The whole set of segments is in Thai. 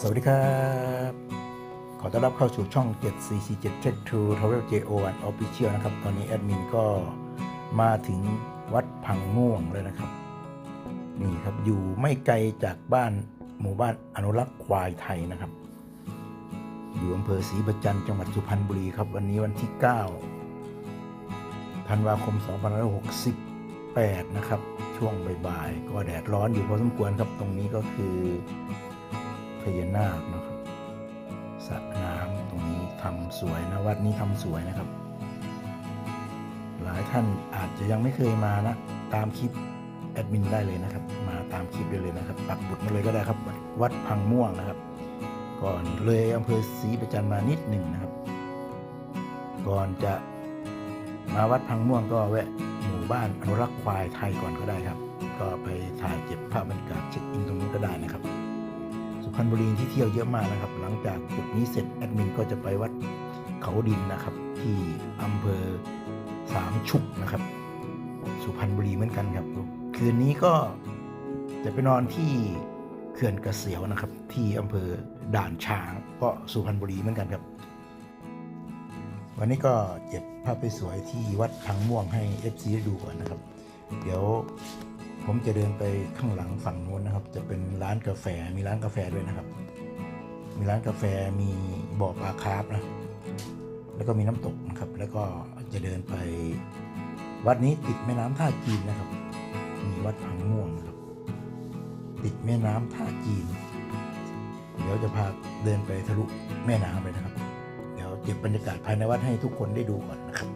สวัสดีครับ ขอต้อนรับเข้าสู่ช่อง 7447 Tech to Travel JO and Official นะครับ ตอนนี้แอดมินก็มาถึงวัดพังม่วงเลยนะครับ นี่ครับอยู่ไม่ไกลจากบ้านหมู่บ้านอนุรักษ์ควายไทยนะครับ อยู่อำเภอศรีประจันต์จังหวัดสุพรรณบุรีครับ วันนี้วันที่ 9 ธันวาคม 2568 นะครับ ช่วงบ่ายๆ ก็แดดร้อนอยู่พอสมควรครับ ตรงนี้ก็คือ ญานาคนะครับสระน้ำตรงนี้ทำสวยนะวัดนี้ทำสวยนะครับ หลายท่านอาจจะยังไม่เคยมานะ ตามคลิปแอดมินได้เลยนะครับ มาตามคลิปได้เลยนะครับปักบุดมาเลยก็ได้ครับ วัดพังม่วงนะครับ ก่อนเลยอำเภอศรีประจันมานิดหนึ่งนะครับ ก่อนจะมาวัดพังม่วงก็แวะหมู่บ้านอนุรักษ์ควายไทยก่อนก็ได้ครับ ก็ไปถ่ายเก็บภาพบรรยากาศเช็คอินตรงนู้นก็ได้นะครับ พรรณบุรีที่เที่ยวเยอะมากนะครับ หลังจากจุดนี้เสร็จแอดมินก็จะไปวัดเขาดินนะครับ ที่อำเภอสามชุกนะครับ สุพรรณบุรีเหมือนกันครับ คืนนี้ก็จะไปนอนที่เขื่อนกระเสียวนะครับ ที่อำเภอด่านช้างก็สุพรรณบุรีเหมือนกันครับ วันนี้ก็เก็บภาพไปสวยที่วัดพังม่วงให้ FC ได้ดูก่อนนะครับ เดี๋ยว ผมจะเดินไปข้างหลังฝั่งนู้นนะครับ จะเป็นร้านกาแฟมีร้านกาแฟด้วยนะครับ มีร้านกาแฟมีบ่อปลาคาร์ฟนะแล้วก็มีน้ำตกนะครับ แล้วก็จะเดินไป วัดนี้ติดแม่น้ำท่าจีนนะครับ มีวัดพังม่วงนะครับ ติดแม่น้ำท่าจีน เดี๋ยวจะพาเดินไปทะลุแม่น้ำเลยนะครับ เดี๋ยวเก็บบรรยากาศภายในวัดให้ทุกคนได้ดูก่อนนะครับ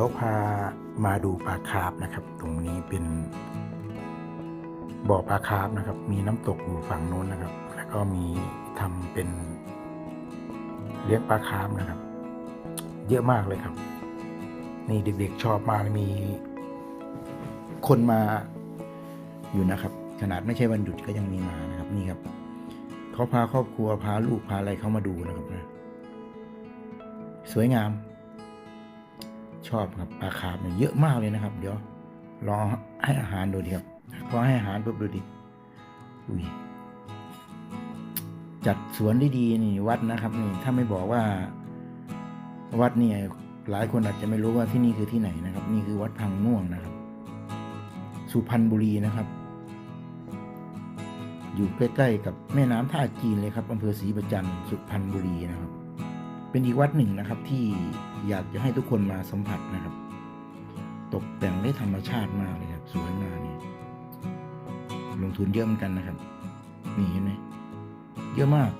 ดี๋ยวพามาดูปลาคาร์ฟนะครับ ตรงนี้เป็นบ่อปลาคาร์ฟนะครับ มีน้ำตกอยู่ฝั่งโน้นนะครับ แล้วก็มีทำเป็นเลี้ยงปลาคาร์ฟนะครับ เยอะมากเลยครับ นี่เด็กๆชอบมากมีคนมาอยู่นะครับ ขนาดไม่ใช่วันหยุดก็ยังมีมานะครับนี่ครับเขาพาครอบครัวพาลูกพาอะไรเขามาดูนะครับนะสวยงาม ชอบครับปลาคาร์ฟเนี่ยเยอะมากเลยนะครับ เดี๋ยวลองให้อาหารดูดิครับพอให้อาหารปุ๊บดูดิอุ้ยจัดสวนได้ดีนี่วัดนะครับนี่ถ้าไม่บอกว่า วัดเนี่ยหลายคนอาจจะไม่รู้ว่าที่นี่คือที่ไหนนะครับ นี่คือวัดพังม่วงนะครับ สุพรรณบุรีนะครับ อยู่ใกล้ๆกับแม่น้ำท่าจีนเลยครับอำเภอศรีประจันทร์สุพรรณบุรีนะครับ เป็นอีกวัดหนึ่งนะครับที่อยากจะให้ทุกคนมาสัมผัสนะครับ ตกแต่งได้ธรรมชาติมากเลยครับ สวยมากนี่ลงทุนเยอะเหมือนกันนะครับ นี่เห็นไหมเยอะมาก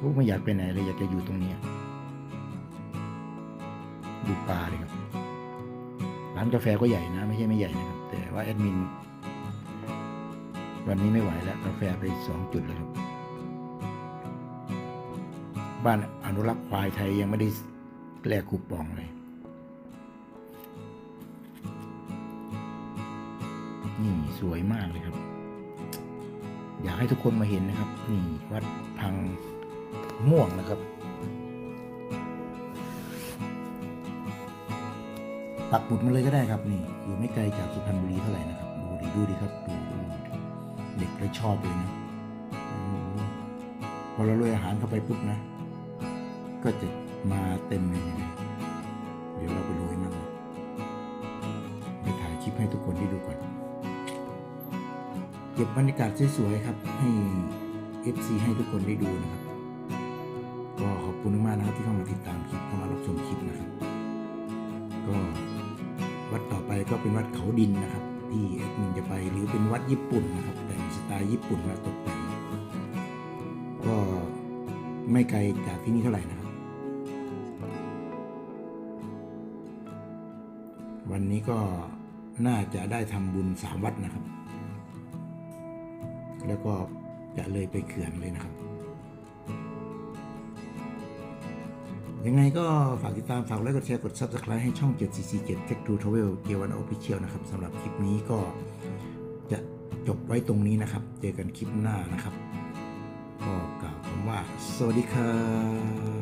ลูกไม่อยากไปไหนเลยอยากจะอยู่ตรงนี้ดูปลาเลยครับ ร้านกาแฟก็ใหญ่นะ ไม่ใช่ไม่ใหญ่นะครับ แต่ว่าแอดมิน วันนี้ไม่ไหวแล้ว กาแฟไปสองจุดแล้วครับ บ้านอนุรักษ์ควายไทยยังไม่ได้แลกคูปองเลย นี่สวยมากเลยครับ อยากให้ทุกคนมาเห็นนะครับ นี่วัดพังม่วงนะครับ ปักหมุดมาเลยก็ได้ครับนี่ อยู่ไม่ไกลจากสุพรรณบุรีเท่าไหร่นะครับ ดูดิดูดิครับดูดูเด็กเลยชอบเลยนะพอเราโรยอาหารเข้าไปปุ๊บนะ ก็จะมาเต็มเลยเดี๋ยวเราไปโรยมั่งไปถ่ายคลิปให้ทุกคนได้ดูก่อน เก็บบรรยากาศสวยๆครับ ให้ FC ให้ทุกคนได้ดูนะครับ ก็ขอบคุณมากๆนะครับที่เข้ามาติดตามคลิปเข้ามารับชมคลิปนะครับ ก็วัดต่อไปก็เป็นวัดเขาดินนะครับที่แอดมินจะไปหรือเป็นวัดญี่ปุ่นนะครับ แต่งสไตล์ญี่ปุ่นมาตกแต่งก็ไม่ไกลจากที่นี่เท่าไหร่นะครับ วันนี้ก็น่าจะได้ทำบุญสามวัดนะครับ แล้วก็จะเลยไปเขื่อนเลยนะครับ ยังไงก็ฝากติดตาม ฝากไลค์กดแชร์ กด Subscribe ให้ช่อง 747 Tech to Travel เกียร์วันออฟฟิเชียลนะครับสำหรับคลิปนี้ก็จะจบไว้ตรงนี้นะครับ เจอกันคลิปหน้านะครับ ก็กล่าวคำว่า สวัสดีครับ